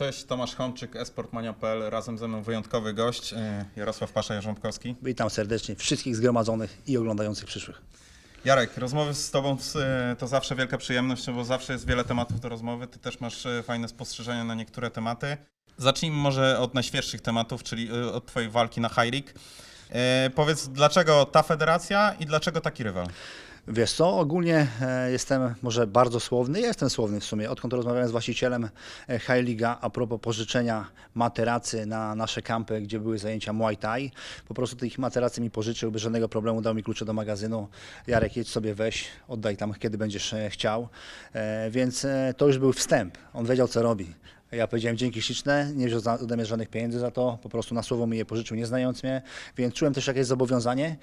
Cześć, Tomasz Chomczyk, esportmania.pl. Razem ze mną wyjątkowy gość, e, Jarosław Pasza-Jarząbkowski. Witam serdecznie wszystkich zgromadzonych i oglądających przyszłych. Jarek, rozmowy z Tobą e, to zawsze wielka przyjemność, no bo zawsze jest wiele tematów do rozmowy. Ty też masz e, fajne spostrzeżenia na niektóre tematy. Zacznijmy może od najświeższych tematów, czyli od Twojej walki na High League. Powiedz, dlaczego ta federacja i dlaczego taki rywal? Wiesz co, ogólnie e, jestem może bardzo słowny, jestem słowny w sumie, odkąd rozmawiałem z właścicielem e, High Liga a propos pożyczenia materacy na nasze kampy, gdzie były zajęcia Muay Thai. Po prostu tych materacy mi pożyczył, bez żadnego problemu dał mi klucze do magazynu. Jarek, jedź sobie weź, oddaj tam, kiedy będziesz e, chciał. Więc to już był wstęp, on wiedział co robi. Ja powiedziałem dzięki śliczne, nie wziął ode mnie żadnych pieniędzy za to, po prostu na słowo mi je pożyczył, nie znając mnie, więc czułem też jakieś zobowiązanie.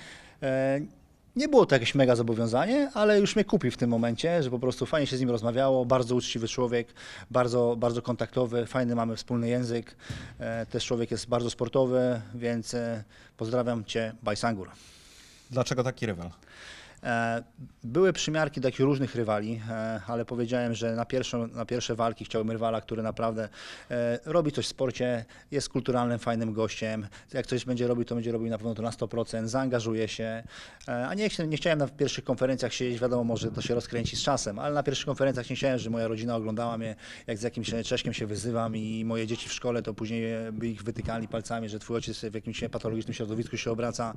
Nie było to jakieś mega zobowiązanie, ale już mnie kupił w tym momencie, że po prostu fajnie się z nim rozmawiało, bardzo uczciwy człowiek, bardzo, bardzo kontaktowy, fajny mamy wspólny język, e, też człowiek jest bardzo sportowy, więc e, pozdrawiam Cię, Bajsangur. Dlaczego taki rywal? E, Były przymiarki takich różnych rywali, e, ale powiedziałem, że na, pierwszą, na pierwsze walki chciałbym rywala, który naprawdę e, robi coś w sporcie, jest kulturalnym, fajnym gościem. Jak coś będzie robił, to będzie robił na pewno to na 100%, zaangażuje się. A nie, nie chciałem na pierwszych konferencjach siedzieć, wiadomo, może to się rozkręci z czasem, ale na pierwszych konferencjach nie chciałem, że moja rodzina oglądała mnie, jak z jakimś Czeszkiem się wyzywam i moje dzieci w szkole, to później by ich wytykali palcami, że twój ojciec w jakimś patologicznym środowisku się obraca.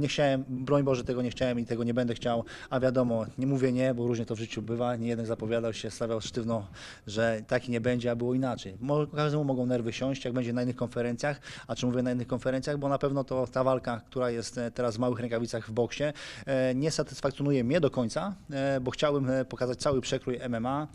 Nie chciałem, broń Boże, tego nie chciałem i tego nie będę chciał, a wiadomo, nie mówię nie, bo różnie to w życiu bywa, nie jeden zapowiadał się, stawiał sztywno, że taki nie będzie, a było inaczej. Każdemu mogą nerwy siąść, jak będzie na innych konferencjach, a czy mówię na innych konferencjach, bo na pewno to ta walka, która jest e, teraz w małych rękawicach w boksie, e, nie satysfakcjonuje mnie do końca, e, bo chciałbym pokazać cały przekrój MMA,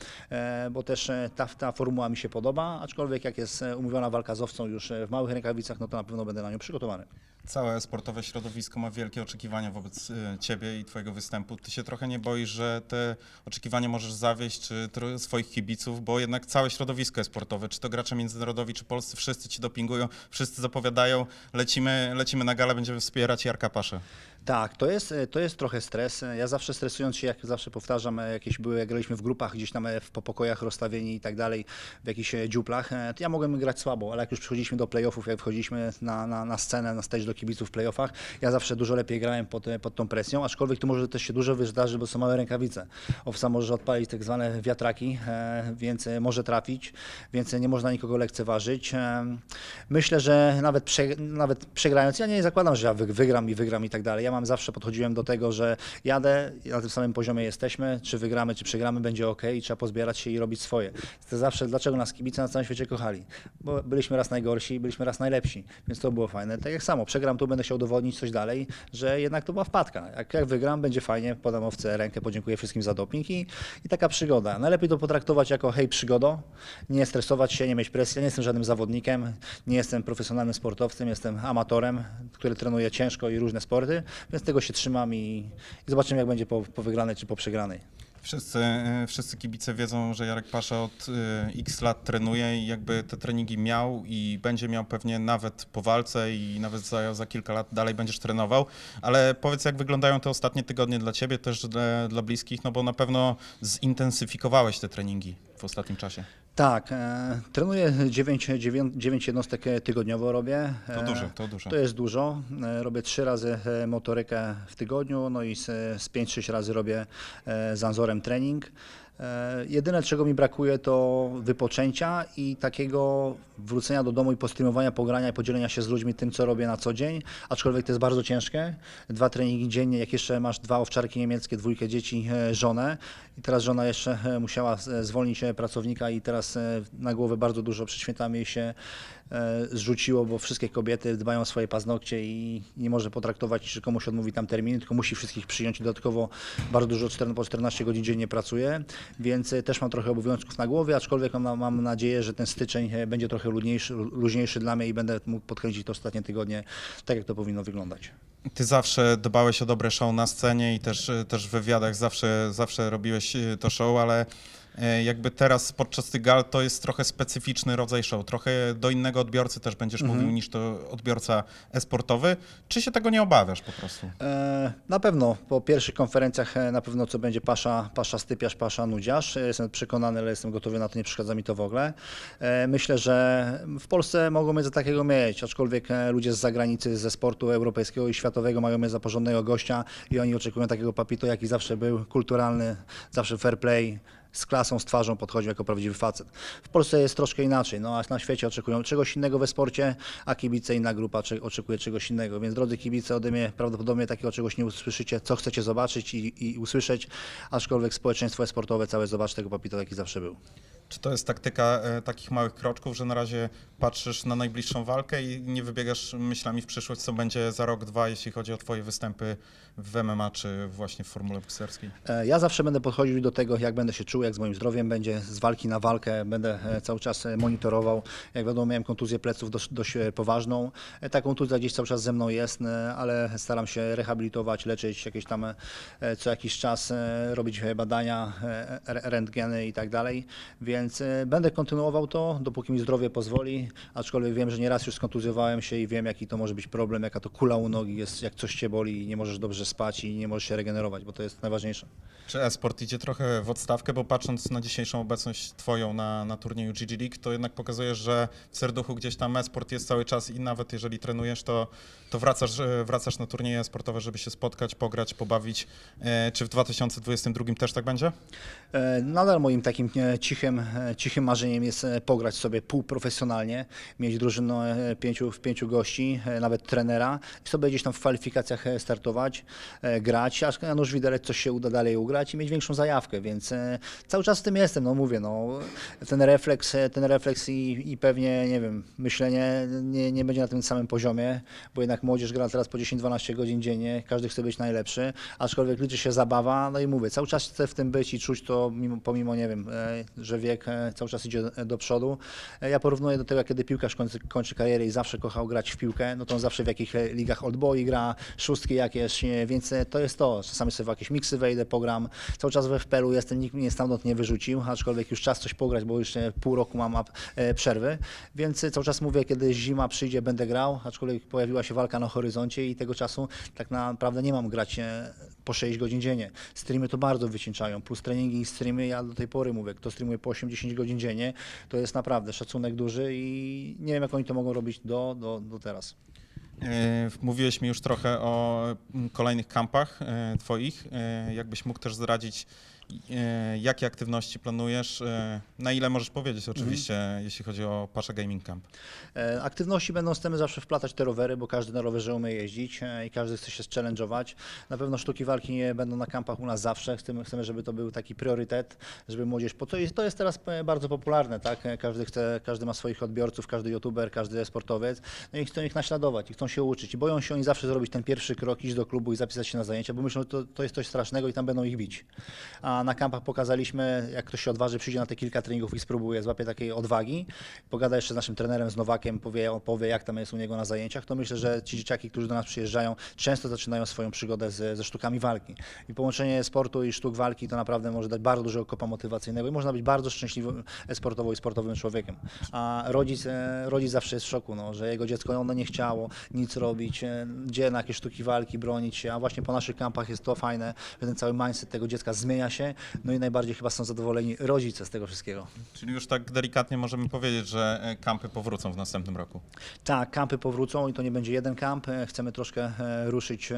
bo też ta, ta formuła mi się podoba, aczkolwiek jak jest umówiona walka z owcą już w małych rękawicach, no to na pewno będę na nią przygotowany. Całe sportowe środowisko ma wielkie oczekiwania wobec y, ciebie i twojego występu. Ty się trochę nie boisz, że te oczekiwania możesz zawieść, czy swoich kibiców, bo jednak całe środowisko jest sportowe, czy to gracze międzynarodowi, czy polscy, wszyscy ci dopingują, wszyscy zapowiadają, lecimy, lecimy na galę, będziemy wspierać Jarka Paszę. Tak, to jest, to jest trochę stres. Ja zawsze stresując się, jak zawsze powtarzam, e, jakieś były, jak graliśmy w grupach, gdzieś tam e, w po pokojach rozstawieni i tak dalej, w jakichś e, dziuplach, e, to ja mogłem grać słabo, ale jak już przychodziliśmy do playoffów, jak wchodziliśmy na, na, na scenę, na stage do kibiców w playoffach, ja zawsze dużo lepiej grałem pod, e, pod tą presją, aczkolwiek tu może też się dużo wydarzy, bo są małe rękawice. Owca może odpalić tak zwane wiatraki, e, więc e, może trafić, więc nie można nikogo lekceważyć. E, Myślę, że nawet, prze, nawet przegrając, ja nie zakładam, że ja wy- wygram i wygram i tak dalej. Ja mam zawsze podchodziłem do tego, że jadę, na tym samym poziomie jesteśmy, czy wygramy, czy przegramy, będzie ok i trzeba pozbierać się i robić swoje. To zawsze, dlaczego nas kibice na całym świecie kochali? Bo byliśmy raz najgorsi, byliśmy raz najlepsi, więc to było fajne. Tak jak samo, przegram tu, będę chciał udowodnić coś dalej, że jednak to była wpadka. Jak, jak wygram, będzie fajnie, podam owce rękę, podziękuję wszystkim za doping i, i taka przygoda. Najlepiej to potraktować jako hej, przygodo, nie stresować się, nie mieć presji. Ja nie jestem żadnym zawodnikiem, nie jestem profesjonalnym sportowcem, jestem amatorem, który trenuje ciężko i różne sporty, więc tego się trzymam i, i zobaczymy, jak będzie po, po wygranej czy po przegranej. Wszyscy, y, wszyscy kibice wiedzą, że Jarek Pasza od y, x lat trenuje i jakby te treningi miał i będzie miał pewnie nawet po walce i nawet za, za kilka lat dalej będziesz trenował, ale powiedz jak wyglądają te ostatnie tygodnie dla ciebie, też dla, dla bliskich, no bo na pewno zintensyfikowałeś te treningi w ostatnim czasie. Tak, e, trenuję 9, 9, 9 jednostek e, tygodniowo robię. To E, dużo, to dużo. To jest dużo. E, Robię trzy razy e, motorykę w tygodniu, no i z, z 5-6 razy robię e, z Anzorem trening. E, Jedyne, czego mi brakuje, to wypoczęcia i takiego wrócenia do domu i postreamowania, pogrania i podzielenia się z ludźmi tym, co robię na co dzień. Aczkolwiek to jest bardzo ciężkie. Dwa treningi dziennie, jak jeszcze masz dwa owczarki niemieckie, dwójkę dzieci, e, żonę. I teraz żona jeszcze e, musiała zwolnić pracownika i teraz na głowę bardzo dużo przed świętami się zrzuciło, bo wszystkie kobiety dbają o swoje paznokcie i nie może potraktować, że komuś odmówi tam terminy, tylko musi wszystkich przyjąć dodatkowo bardzo dużo, 14 po 14 godzin dziennie pracuje, więc e, też mam trochę obowiązków na głowie, aczkolwiek mam, mam nadzieję, że ten styczeń e, będzie trochę luźniejszy, luźniejszy dla mnie i będę mógł podkręcić to ostatnie tygodnie tak, jak to powinno wyglądać. Ty zawsze dbałeś o dobre show na scenie i też, też w wywiadach zawsze, zawsze robiłeś to show, ale e, jakby teraz podczas tych gal to jest trochę specyficzny rodzaj show. Trochę do innego odbiorcy też będziesz Mhm. mówił niż to odbiorca e-sportowy. Czy się tego nie obawiasz po prostu? E, Na pewno po pierwszych konferencjach e, na pewno co będzie pasza, pasza stypiarz, pasza nudziarz. E, Jestem przekonany, ale jestem gotowy na to, nie przeszkadza mi to w ogóle. E, Myślę, że w Polsce mogą mnie za takiego mieć, aczkolwiek e, ludzie z zagranicy, ze sportu europejskiego i światowego mają mnie za porządnego gościa i oni oczekują takiego papito, jaki zawsze był, kulturalny, zawsze fair play, z klasą, z twarzą podchodził jako prawdziwy facet. W Polsce jest troszkę inaczej, no a na świecie oczekują czegoś innego we sporcie, a kibice, inna grupa cze- oczekuje czegoś innego. Więc drodzy kibice, ode mnie prawdopodobnie takiego czegoś nie usłyszycie, co chcecie zobaczyć i, i usłyszeć, aczkolwiek społeczeństwo sportowe całe zobaczy tego papita, jaki zawsze był. Czy to jest taktyka e, takich małych kroczków, że na razie patrzysz na najbliższą walkę i nie wybiegasz myślami w przyszłość, co będzie za rok, dwa, jeśli chodzi o twoje występy w MMA czy właśnie w formule bokserskiej? E, Ja zawsze będę podchodził do tego, jak będę się czuł, jak z moim zdrowiem będzie, z walki na walkę, będę e, cały czas e, monitorował. Jak wiadomo, miałem kontuzję pleców dość, dość e, poważną. E, Ta kontuzja gdzieś cały czas ze mną jest, e, ale staram się rehabilitować, leczyć jakieś tam e, co jakiś czas, e, robić e, badania, e, re- rentgeny i tak dalej. Więc e, będę kontynuował to, dopóki mi zdrowie pozwoli, aczkolwiek wiem, że nieraz już skontuzjowałem się i wiem, jaki to może być problem, jaka to kula u nogi jest, jak coś cię boli i nie możesz dobrze spać i nie możesz się regenerować, bo to jest najważniejsze. Czy e-sport idzie trochę w odstawkę, bo patrząc na dzisiejszą obecność twoją na, na turnieju GG League, to jednak pokazuje, że w serduchu gdzieś tam e-sport jest cały czas i nawet jeżeli trenujesz, to, to wracasz, e, wracasz na turnieje sportowe, żeby się spotkać, pograć, pobawić. E, Czy w 2022 też tak będzie? Nadal moim takim cichym, cichym marzeniem jest e, pograć sobie półprofesjonalnie, mieć drużynę e, pięciu, w pięciu gości, e, nawet trenera i sobie gdzieś tam w kwalifikacjach e, startować, e, grać, aż na widelec coś się uda dalej ugrać i mieć większą zajawkę, więc e, cały czas w tym jestem, no mówię, no ten refleks, e, ten refleks i, i pewnie, nie wiem, myślenie nie, nie będzie na tym samym poziomie, bo jednak młodzież gra teraz po 10-12 godzin dziennie, każdy chce być najlepszy, aczkolwiek liczy się zabawa, no i mówię, cały czas chcę w tym być i czuć to, mimo, pomimo, nie wiem, e, że wiek e, cały czas idzie do, do przodu. E, Ja porównuję do tego, kiedy piłkarz kończy, kończy karierę i zawsze kochał grać w piłkę, no to on zawsze w jakichś e, ligach odboi gra, szóstki jakieś, e, więc e, to jest to. Czasami sobie w jakieś miksy wejdę, pogram. Cały czas we FPL-u jestem, nikt mnie stamtąd nie wyrzucił, aczkolwiek już czas coś pograć, bo już e, pół roku mam e, przerwy, więc e, cały czas mówię, kiedy zima przyjdzie, będę grał, aczkolwiek pojawiła się walka na horyzoncie i tego czasu tak naprawdę nie mam grać e, po 6 godzin dziennie. Streamy to bardzo wycieńczają, plus treningi i streamy, ja do tej pory mówię, kto streamuje po 8-10 godzin dziennie, to jest naprawdę szacunek duży i nie wiem, jak oni to mogą robić do, do, do teraz. E, Mówiłeś mi już trochę o mm, kolejnych kampach e, twoich. E, Jakbyś mógł też zdradzić, jakie aktywności planujesz, e, na ile możesz powiedzieć oczywiście, jeśli chodzi o Pasza Gaming Camp. E, Aktywności będą chcemy zawsze wplatać te rowery, bo każdy na rowerze umie jeździć e, i każdy chce się challenge'ować. Na pewno sztuki walki nie będą na kampach u nas zawsze. Chcemy, chcemy żeby to był taki priorytet, żeby młodzież, po to jest, to jest teraz e, bardzo popularne, tak? E, Każdy chce, każdy ma swoich odbiorców, każdy youtuber, każdy sportowiec, no i chcą ich naśladować i chcą się uczyć i boją się oni zawsze zrobić ten pierwszy krok, iść do klubu i zapisać się na zajęcia, bo myślą, że to, to jest coś strasznego i tam będą ich bić. A na kampach pokazaliśmy, jak ktoś się odważy, przyjdzie na te kilka treningów i spróbuje, złapie takiej odwagi, pogada jeszcze z naszym trenerem, z Nowakiem, powie, powie jak tam jest u niego na zajęciach, to myślę, że ci dzieciaki, którzy do nas przyjeżdżają, często zaczynają swoją przygodę ze, ze sztukami walki. I połączenie sportu i sztuk walki to naprawdę może dać bardzo dużego kopa motywacyjnego i można być bardzo szczęśliwym sportowo i sportowym człowiekiem. A rodzic, e, rodzic zawsze jest w szoku, no, że jego dziecko ono nie chciało nic robić, e, gdzie na jakieś sztuki walki bronić się, a właśnie po naszych kampach jest to fajne, że ten cały mindset tego dziecka zmienia się, no i najbardziej chyba są zadowoleni rodzice z tego wszystkiego. Czyli już tak delikatnie możemy powiedzieć, że e, kampy powrócą w następnym roku. Tak, kampy powrócą i to nie będzie jeden kamp. E, Chcemy troszkę e, ruszyć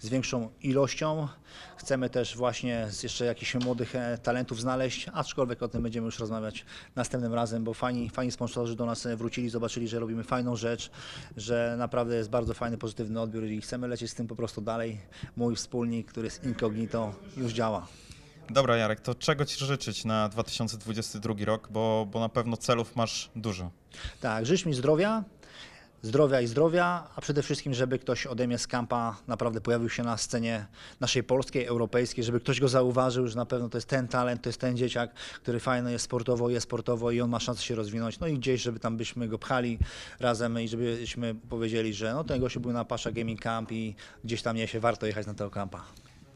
z większą ilością. Chcemy też właśnie z jeszcze jakichś młodych talentów znaleźć, aczkolwiek o tym będziemy już rozmawiać następnym razem, bo fajni, fajni sponsorzy do nas wrócili, zobaczyli, że robimy fajną rzecz, że naprawdę jest bardzo fajny, pozytywny odbiór i chcemy lecieć z tym po prostu dalej. Mój wspólnik, który jest incognito, już działa. Dobra Jarek, to czego Ci życzyć na 2022 rok, bo, bo na pewno celów masz dużo. Tak, życz mi zdrowia, zdrowia i zdrowia, a przede wszystkim, żeby ktoś ode mnie z kampa naprawdę pojawił się na scenie naszej polskiej, europejskiej, żeby ktoś go zauważył, że na pewno to jest ten talent, to jest ten dzieciak, który fajny jest sportowo, jest sportowo i on ma szansę się rozwinąć. No i gdzieś, żeby tam byśmy go pchali razem i żebyśmy powiedzieli, że no ten gościu był na Pasza Gaming Camp i gdzieś tam nie się warto jechać na tego kampa.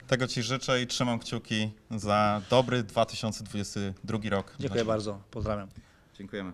Tego Ci życzę i trzymam kciuki za dobry 2022 rok. Dziękuję bardzo, pozdrawiam. Dziękujemy.